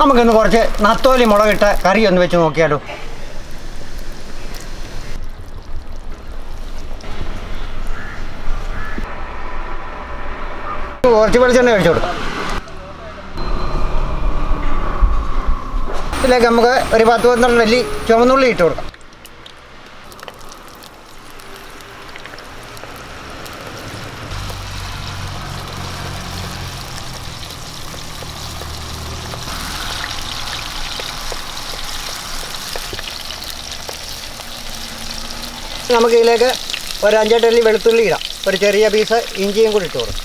നമുക്കിന്ന് കുറച്ച് നത്തോലി മുളകിട്ട കറി ഒന്ന് വെച്ച് നോക്കിയാലോ. കുറച്ച് വെളിച്ചെണ്ണ കഴിച്ചു കൊടുക്കാം. ഇതിലേക്ക് നമുക്ക് ഒരു പത്ത് പന്ത്രണ്ട് വലിയ ചുവന്നുള്ളി ഇട്ട് കൊടുക്കാം. നമുക്ക് ഇതിലേക്ക് ഒരു അഞ്ചെട്ടല്ലി വെളുത്തുള്ളി ഇടാം. ഒരു ചെറിയ പീസ് ഇഞ്ചിയും കൂടി ഇട്ട് കൊടുക്കും.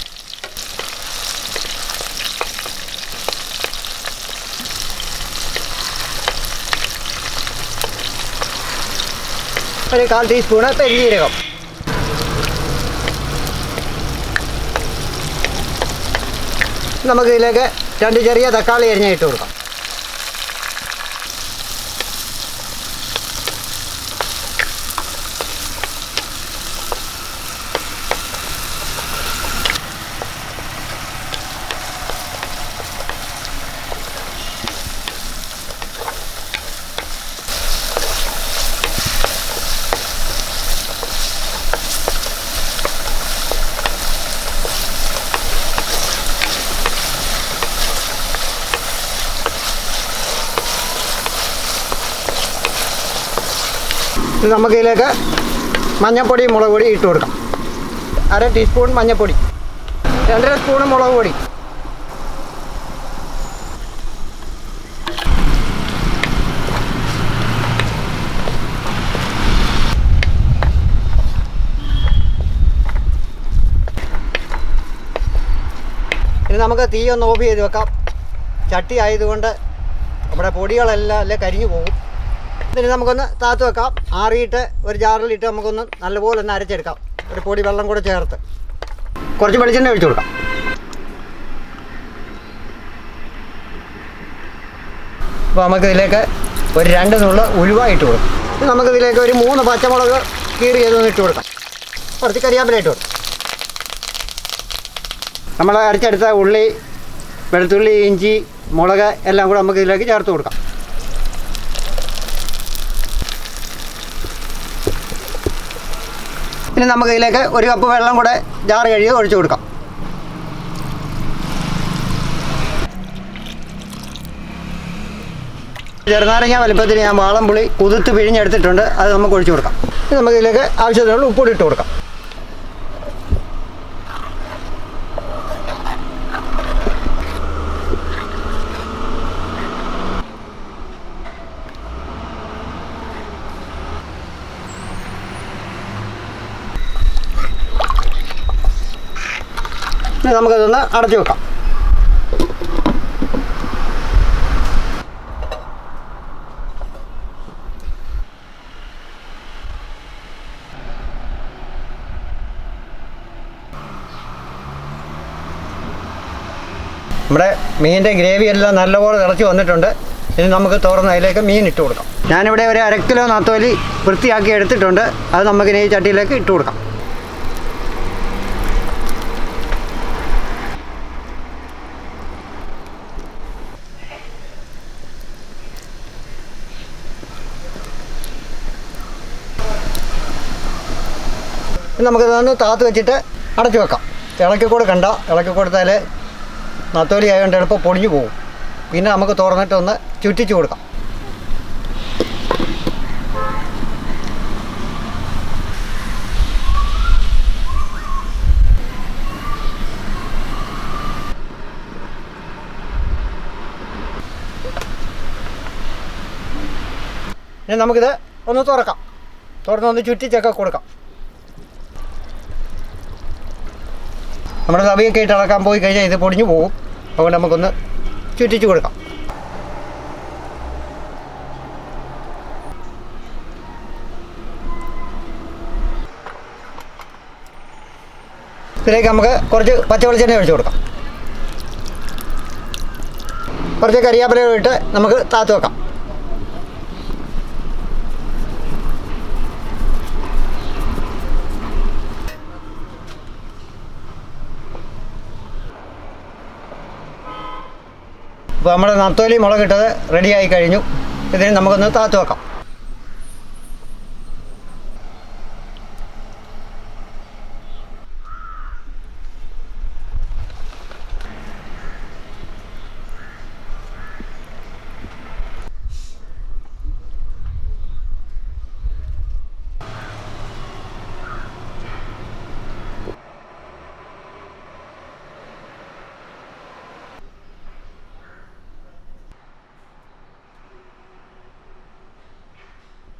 ഒരു കാൽ ടീസ്പൂണ് പെരിഞ്ജീരകം. നമുക്ക് ഇതിലേക്ക് രണ്ട് ചെറിയ തക്കാളി അരിഞ്ഞ ഇട്ട് കൊടുക്കാം. നമുക്ക് ഇതിലേക്ക് മഞ്ഞൾപ്പൊടി മുളക് പൊടി ഇട്ട് കൊടുക്കാം. അര ടീസ്പൂൺ മഞ്ഞൾപ്പൊടി രണ്ടര സ്പൂൺ മുളക് പൊടി. ഇനി നമുക്ക് തീ ഒന്ന് ഓഫ് ചെയ്ത് വെക്കാം. ചട്ടി ആയതുകൊണ്ട് നമ്മുടെ പൊടികളെല്ലാം അല്ലെ കരിഞ്ഞു പോകും. ഇതിന് നമുക്കൊന്ന് താത്ത് വെക്കാം. ആറിയിട്ട് ഒരു ജാറിലിട്ട് നമുക്കൊന്ന് നല്ലപോലെ ഒന്ന് അരച്ചെടുക്കാം. ഒരു പൊടി വെള്ളം കൂടെ ചേർത്ത്. കുറച്ച് വെളിച്ചെണ്ണ ഒഴിച്ചു കൊടുക്കാം. അപ്പോൾ നമുക്കിതിലേക്ക് ഒരു രണ്ട് നുള്ളു ഉലുവ ഇട്ട് കൊടുക്കാം. ഇനി നമുക്കിതിലേക്ക് ഒരു മൂന്ന് പച്ചമുളക് കീറി ചെയ്തൊന്ന് ഇട്ട് കൊടുക്കാം. കുറച്ച് കരിയാപ്പില ഇട്ട് കൊടുക്കാം. നമ്മൾ അരച്ചെടുത്ത ഉള്ളി വെളുത്തുള്ളി ഇഞ്ചി മുളക് എല്ലാം കൂടെ നമുക്ക് ഇതിലേക്ക് ചേർത്ത് കൊടുക്കാം. ഇനി നമുക്ക് ഇതിലേക്ക് ഒരു കപ്പ് വെള്ളം കൂടെ ജാറ് കഴുകി ഒഴിച്ചു കൊടുക്കാം. ചെറുനാരങ്ങ വലുപ്പത്തിൽ ഞാൻ വാളംപുളി കുതിർത്ത് പിഴിഞ്ഞെടുത്തിട്ടുണ്ട്. അത് നമുക്ക് ഒഴിച്ചു കൊടുക്കാം. നമുക്ക് ഇതിലേക്ക് ആവശ്യത്തിനുള്ള ഉപ്പൂടി ഇട്ട് കൊടുക്കാം. നമുക്കതൊന്ന് അടച്ചു വെക്കാം. നമ്മുടെ മീനിന്റെ ഗ്രേവി എല്ലാം നല്ലപോലെ തിളച്ച് വന്നിട്ടുണ്ട്. ഇനി നമുക്ക് തുറന്ന് അതിലേക്ക് മീൻ ഇട്ട് കൊടുക്കാം. ഞാനിവിടെ ഒരു അര കിലോ നാത്തോലി വൃത്തിയാക്കി എടുത്തിട്ടുണ്ട്. അത് നമുക്കിനി ഈ ചട്ടിയിലേക്ക് ഇട്ട് കൊടുക്കാം. ഇനി നമുക്കിതൊന്ന് താത്ത് വെച്ചിട്ട് അടച്ചു വെക്കാം. ഇളക്കി കൊടുക്കണ്ട കണ്ട ഇളക്കി കൊടുത്താൽ നത്തോലി ആയതുകൊണ്ട് എളുപ്പം പൊടിഞ്ഞു പോകും. പിന്നെ നമുക്ക് തുറന്നിട്ട് ഒന്ന് ചുറ്റിച്ചു കൊടുക്കാം. ഇനി നമുക്കിത് ഒന്ന് തുറക്കാം. തുറന്നൊന്ന് ചുറ്റിച്ചൊക്കെ കൊടുക്കാം. നമ്മുടെ തവിയൊക്കെ ഇട്ട് ഇളക്കാൻ പോയി കഴിഞ്ഞാൽ ഇത് പൊടിഞ്ഞു പോകും. അതുകൊണ്ട് നമുക്കൊന്ന് ചുറ്റിച്ചു കൊടുക്കാം. ഇതിലേക്ക് നമുക്ക് കുറച്ച് പച്ച വെളിച്ചെണ്ണ ഒഴിച്ച് കൊടുക്കാം. കുറച്ച് കരിയാപ്പില ഇട്ട് നമുക്ക് താത്തു വെക്കാം. അപ്പോൾ നമ്മുടെ നത്തോലി മുളകിട്ടത് റെഡിയായി കഴിഞ്ഞു. ഇതിന് നമുക്കൊന്ന് താത്തു വെക്കാം.